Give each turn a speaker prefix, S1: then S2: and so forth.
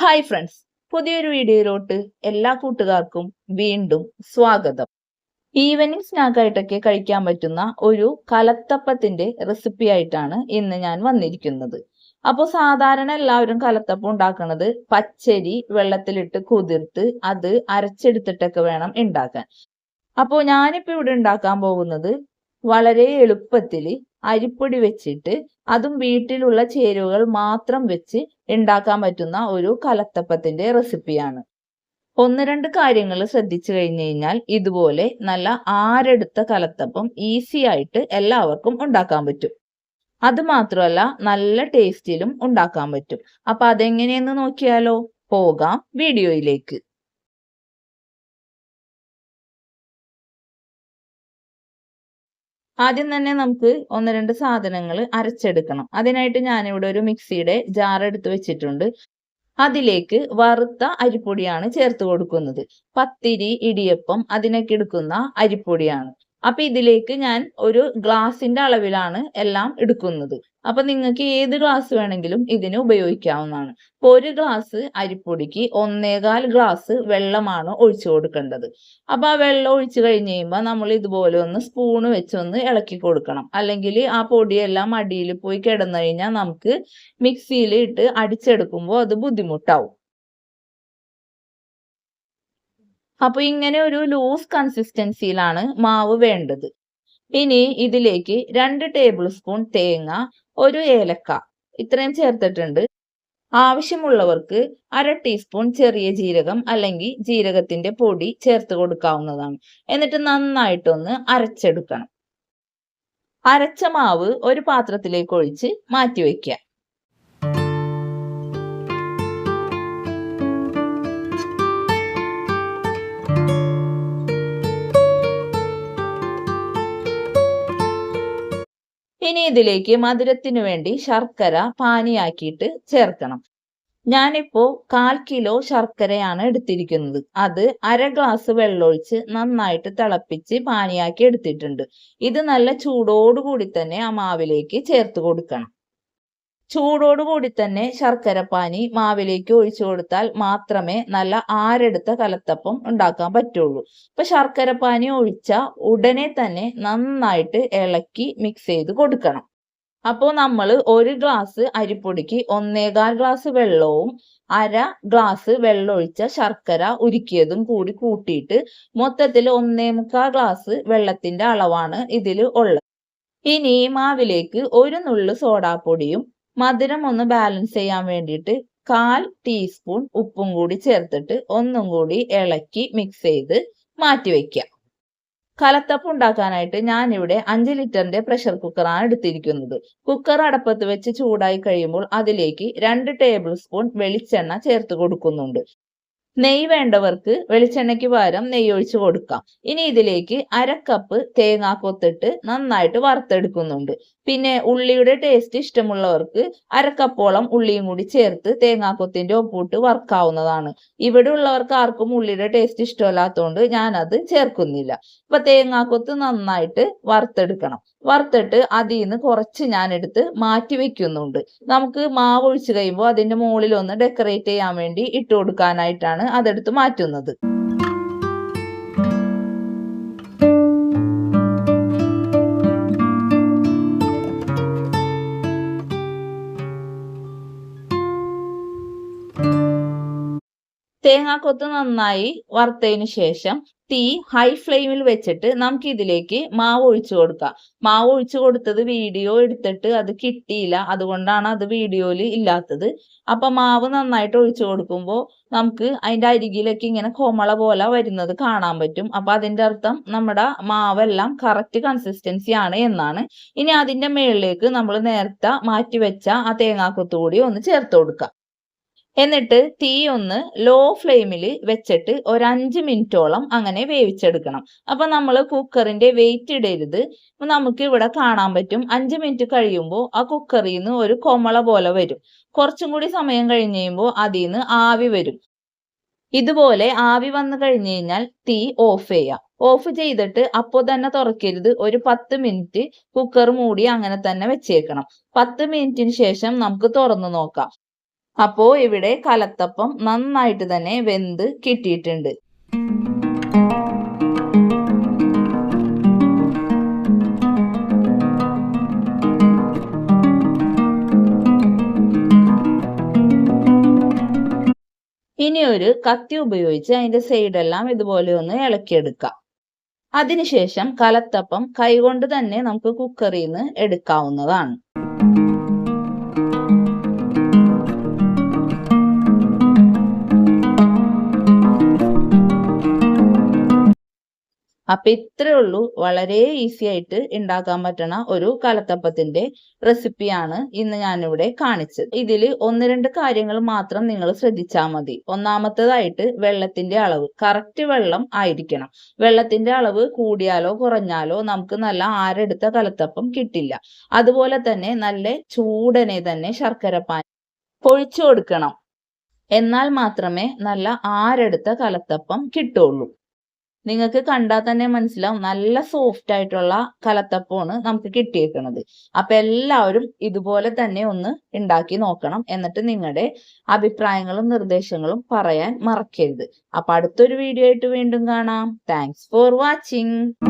S1: Hi friends പുതിയൊരു വീഡിയോയിലോട്ട് എല്ലാ കൂട്ടുകാർക്കും വീണ്ടും സ്വാഗതം. ഈവനിങ് സ്നാക്കായിട്ടൊക്കെ കഴിക്കാൻ പറ്റുന്ന ഒരു കലത്തപ്പത്തിന്റെ റെസിപ്പി ആയിട്ടാണ് ഇന്ന് ഞാൻ വന്നിരിക്കുന്നത്. അപ്പോൾ സാധാരണ എല്ലാവരും കലത്തപ്പം ഉണ്ടാക്കുന്നത് പച്ചരി വെള്ളത്തിലിട്ട് കുതിർത്ത് അത് അരച്ചെടുത്തിട്ടൊക്കെ വേണം ഉണ്ടാക്കാൻ. അപ്പോൾ ഞാനിപ്പോൾ ഇവിടെ ഉണ്ടാക്കാൻ പോകുന്നത് വളരെ എളുപ്പത്തിൽ അരിപ്പൊടി വെച്ചിട്ട് അതും വീട്ടിലുള്ള ചേരുവകൾ മാത്രം വെച്ച് ഉണ്ടാക്കാൻ പറ്റുന്ന ഒരു കലത്തപ്പത്തിന്റെ റെസിപ്പിയാണ് ഒന്ന് രണ്ട് കാര്യങ്ങൾ ശ്രദ്ധിച്ചു കഴിഞ്ഞു കഴിഞ്ഞാൽ ഇതുപോലെ നല്ല ആരെടുത്ത കലത്തപ്പം ഈസി ആയിട്ട് എല്ലാവർക്കും ഉണ്ടാക്കാൻ പറ്റും. അത് മാത്രമല്ല നല്ല ടേസ്റ്റിലും ഉണ്ടാക്കാൻ പറ്റും. അപ്പൊ അതെങ്ങനെയെന്ന് നോക്കിയാലോ? പോകാം വീഡിയോയിലേക്ക്. ആദ്യം തന്നെ നമുക്ക് ഒന്ന് രണ്ട് സാധനങ്ങൾ അരച്ചെടുക്കണം. അതിനായിട്ട് ഞാനിവിടെ ഒരു മിക്സിയുടെ ജാർ എടുത്ത് വെച്ചിട്ടുണ്ട്. അതിലേക്ക് വറുത്ത അരിപ്പൊടിയാണ് ചേർത്ത് കൊടുക്കുന്നത്. പത്തിരി ഇടിയപ്പം അതിനൊക്കെ എടുക്കുന്ന അരിപ്പൊടിയാണ്. അപ്പൊ ഇതിലേക്ക് ഞാൻ ഒരു ഗ്ലാസിന്റെ അളവിലാണ് എല്ലാം എടുക്കുന്നത്. അപ്പൊ നിങ്ങൾക്ക് ഏത് ഗ്ലാസ് വേണമെങ്കിലും ഇതിന് ഉപയോഗിക്കാവുന്നതാണ്. അപ്പൊ ഒരു ഗ്ലാസ് അരിപ്പൊടിക്ക് ഒന്നേകാൽ ഗ്ലാസ് വെള്ളമാണ് ഒഴിച്ചു കൊടുക്കേണ്ടത്. അപ്പൊ ആ വെള്ളം ഒഴിച്ചു കഴിഞ്ഞ് കഴിയുമ്പോൾ നമ്മൾ ഇതുപോലെ ഒന്ന് സ്പൂണ് വെച്ചൊന്ന് ഇളക്കി കൊടുക്കണം. അല്ലെങ്കിൽ ആ പൊടിയെല്ലാം അടിയിൽ പോയി കിടന്നു കഴിഞ്ഞാൽ നമുക്ക് മിക്സിയിൽ ഇട്ട് അടിച്ചെടുക്കുമ്പോൾ അത് ബുദ്ധിമുട്ടാവും. അപ്പൊ ഇങ്ങനെ ഒരു ലൂസ് കൺസിസ്റ്റൻസിയിലാണ് മാവ് വേണ്ടത്. ഇനി ഇതിലേക്ക് രണ്ട് ടേബിൾ സ്പൂൺ തേങ്ങ ഒരു ഏലക്ക ഇത്രയും ചേർത്തിട്ടുണ്ട്. ആവശ്യമുള്ളവർക്ക് അര ടീസ്പൂൺ ചെറിയ ജീരകം അല്ലെങ്കിൽ ജീരകത്തിന്റെ പൊടി ചേർത്ത് കൊടുക്കാവുന്നതാണ്. എന്നിട്ട് നന്നായിട്ടൊന്ന് അരച്ചെടുക്കണം. അരച്ച മാവ് ഒരു പാത്രത്തിലേക്ക് ഒഴിച്ച് മാറ്റി വയ്ക്കുക. ഇനി ഇതിലേക്ക് മധുരത്തിന് വേണ്ടി ശർക്കര പാനിയാക്കിയിട്ട് ചേർക്കണം. ഞാനിപ്പോ കാൽ കിലോ ശർക്കരയാണ് എടുത്തിരിക്കുന്നത്. അത് അര ഗ്ലാസ് വെള്ളമൊഴിച്ച് നന്നായിട്ട് തിളപ്പിച്ച് പാനിയാക്കി എടുത്തിട്ടുണ്ട്. ഇത് നല്ല ചൂടോടുകൂടി തന്നെ ആ മാവിലേക്ക് ചേർത്ത് കൊടുക്കണം. ചൂടോടുകൂടി തന്നെ ശർക്കരപ്പാനി മാവിലേക്ക് ഒഴിച്ചു കൊടുത്താൽ മാത്രമേ നല്ല ആരെടുത്ത കലത്തപ്പം ഉണ്ടാക്കാൻ പറ്റുള്ളൂ. ഇപ്പൊ ശർക്കരപ്പാനി ഒഴിച്ച ഉടനെ തന്നെ നന്നായിട്ട് ഇളക്കി മിക്സ് ചെയ്ത് കൊടുക്കണം. അപ്പോൾ നമ്മൾ ഒരു ഗ്ലാസ് അരിപ്പൊടിക്ക് ഒന്നേകാൽ ഗ്ലാസ് വെള്ളവും അര ഗ്ലാസ് വെള്ളം ഒഴിച്ച ശർക്കര ഉരുക്കിയതും കൂടി കൂട്ടിയിട്ട് മൊത്തത്തിൽ ഒന്നേ മുക്കാൽ ഗ്ലാസ് വെള്ളത്തിന്റെ അളവാണ് ഇതിൽ ഉള്ളത്. ഇനി മാവിലേക്ക് ഒരു നുള്ളു സോഡാപ്പൊടിയും മധുരം ഒന്ന് ബാലൻസ് ചെയ്യാൻ വേണ്ടിയിട്ട് കാൽ ടീസ്പൂൺ ഉപ്പും കൂടി ചേർത്തിട്ട് ഒന്നും കൂടി ഇളക്കി മിക്സ് ചെയ്ത് മാറ്റി വെക്കുക. കലത്തപ്പം ഉണ്ടാക്കാനായിട്ട് ഞാൻ ഇവിടെ അഞ്ച് ലിറ്ററിന്റെ പ്രഷർ കുക്കറാണ് എടുത്തിരിക്കുന്നത്. കുക്കർ അടപ്പത്ത് വെച്ച് ചൂടായി കഴിയുമ്പോൾ അതിലേക്ക് രണ്ട് ടേബിൾ സ്പൂൺ വെളിച്ചെണ്ണ ചേർത്ത് കൊടുക്കുന്നുണ്ട്. നെയ്യ് വേണ്ടവർക്ക് വെളിച്ചെണ്ണയ്ക്ക് പകരം നെയ്യ് ഒഴിച്ച് കൊടുക്കാം. ഇനി ഇതിലേക്ക് അര കപ്പ് തേങ്ങാ കൊത്തിട്ട് നന്നായിട്ട് വറുത്തെടുക്കുന്നുണ്ട്. പിന്നെ ഉള്ളിയുടെ ടേസ്റ്റ് ഇഷ്ടമുള്ളവർക്ക് അരക്കപ്പോളം കപ്പോളം ഉള്ളിയും കൂടി ചേർത്ത് തേങ്ങാക്കൊത്തിന്റെ ഒപ്പിട്ട് വറുക്കാവുന്നതാണ്. ഇവിടെ ഉള്ളവർക്ക് ആർക്കും ഉള്ളിയുടെ ടേസ്റ്റ് ഇഷ്ടമല്ലാത്തതുകൊണ്ട് ഞാനത് ചേർക്കുന്നില്ല. ഇപ്പൊ തേങ്ങാക്കൊത്ത് നന്നായിട്ട് വറുത്തെടുക്കണം. വറുത്തിട്ട് അതിൽ നിന്ന് കുറച്ച് ഞാൻ എടുത്ത് മാറ്റി വെക്കുന്നുണ്ട്. നമുക്ക് മാവ് ഒഴിച്ച് കഴിയുമ്പോൾ അതിന്റെ മുകളിൽ ഒന്ന് ഡെക്കറേറ്റ് ചെയ്യാൻ വേണ്ടി ഇട്ട് കൊടുക്കാനായിട്ടാണ് അതെടുത്ത് മാറ്റുന്നത്. തേങ്ങാക്കൊത്ത് നന്നായി വറുത്തതിന് ശേഷം തീ ഹൈ ഫ്ലെയിമിൽ വെച്ചിട്ട് നമുക്ക് ഇതിലേക്ക് മാവ് ഒഴിച്ചു കൊടുക്കാം. മാവ് ഒഴിച്ചു കൊടുത്തത് വീഡിയോ എടുത്തിട്ട് അത് കിട്ടിയില്ല. അതുകൊണ്ടാണ് അത് വീഡിയോയിൽ ഇല്ലാത്തത്. അപ്പൊ മാവ് നന്നായിട്ട് ഒഴിച്ചു കൊടുക്കുമ്പോൾ നമുക്ക് അതിന്റെ അരികിലൊക്കെ ഇങ്ങനെ കോമള പോലെ വരുന്നത് കാണാൻ പറ്റും. അപ്പൊ അതിന്റെ അർത്ഥം നമ്മുടെ മാവെല്ലാം കറക്റ്റ് കൺസിസ്റ്റൻസി ആണ് എന്നാണ്. ഇനി അതിന്റെ മുകളിലേക്ക് നമ്മൾ നേരത്തെ മാറ്റി വെച്ച ആ തേങ്ങാക്കൊത്തുകൂടി ഒന്ന് ചേർത്ത് കൊടുക്കാം. എന്നിട്ട് തീ ഒന്ന് ലോ ഫ്ലെയിമിൽ വെച്ചിട്ട് ഒരു അഞ്ച് മിനിറ്റോളം അങ്ങനെ വേവിച്ചെടുക്കണം. അപ്പൊ നമ്മൾ കുക്കറിന്റെ വെയിറ്റ് ഇടരുത്. നമുക്ക് ഇവിടെ കാണാൻ പറ്റും. അഞ്ച് മിനിറ്റ് കഴിയുമ്പോൾ ആ കുക്കറിൽ നിന്ന് ഒരു കൊമള പോലെ വരും. കുറച്ചും കൂടി സമയം കഴിഞ്ഞ് കഴിയുമ്പോൾ അതിൽ നിന്ന് ആവി വരും. ഇതുപോലെ ആവി വന്നു കഴിഞ്ഞു കഴിഞ്ഞാൽ തീ ഓഫ് ചെയ്യാം. ഓഫ് ചെയ്തിട്ട് അപ്പോൾ തന്നെ തുറക്കരുത്. ഒരു പത്ത് മിനിറ്റ് കുക്കർ മൂടി അങ്ങനെ തന്നെ വെച്ചേക്കണം. പത്ത് മിനിറ്റിന് ശേഷം നമുക്ക് തുറന്നു നോക്കാം. അപ്പോ ഇവിടെ കലത്തപ്പം നന്നായിട്ട് തന്നെ വെന്ത് കിട്ടിയിട്ടുണ്ട്. ഇനി ഒരു കത്തി ഉപയോഗിച്ച് അതിന്റെ സൈഡെല്ലാം ഇതുപോലെ ഒന്ന് ഇളക്കിയെടുക്കാം. അതിനുശേഷം കലത്തപ്പം കൈകൊണ്ട് തന്നെ നമുക്ക് കുക്കറിൽ നിന്ന് എടുക്കാവുന്നതാണ്. അപ്പൊ ഇത്രേ ഉള്ളൂ. വളരെ ഈസി ആയിട്ട് ഉണ്ടാക്കാൻ പറ്റണ ഒരു കലത്തപ്പത്തിന്റെ റെസിപ്പിയാണ് ഇന്ന് ഞാനിവിടെ കാണിച്ചത്. ഇതിൽ ഒന്ന് രണ്ട് കാര്യങ്ങൾ മാത്രം നിങ്ങൾ ശ്രദ്ധിച്ചാൽ മതി. ഒന്നാമത്തേതായിട്ട് വെള്ളത്തിന്റെ അളവ്. കറക്റ്റ് വെള്ളം ആയിരിക്കണം. വെള്ളത്തിന്റെ അളവ് കൂടിയാലോ കുറഞ്ഞാലോ നമുക്ക് നല്ല ആരെടുത്ത കലത്തപ്പം കിട്ടില്ല. അതുപോലെ തന്നെ നല്ല ചൂടനെ തന്നെ ശർക്കര പാൻ പൊഴിച്ചു കൊടുക്കണം. എന്നാൽ മാത്രമേ നല്ല ആരെടുത്ത കലത്തപ്പം കിട്ടുള്ളൂ. നിങ്ങൾക്ക് കണ്ടാൽ തന്നെ മനസ്സിലാവും. നല്ല സോഫ്റ്റ് ആയിട്ടുള്ള കലത്തപ്പമാണ് നമുക്ക് കിട്ടിയേക്കുന്നത് അപ്പൊ എല്ലാവരും ഇതുപോലെ തന്നെ ഒന്ന് ഉണ്ടാക്കി നോക്കണം എന്നിട്ട് നിങ്ങളുടെ അഭിപ്രായങ്ങളും നിർദ്ദേശങ്ങളും പറയാൻ മറക്കരുത്. അപ്പൊ അടുത്തൊരു വീഡിയോ ആയിട്ട് വീണ്ടും കാണാം. Thanks for watching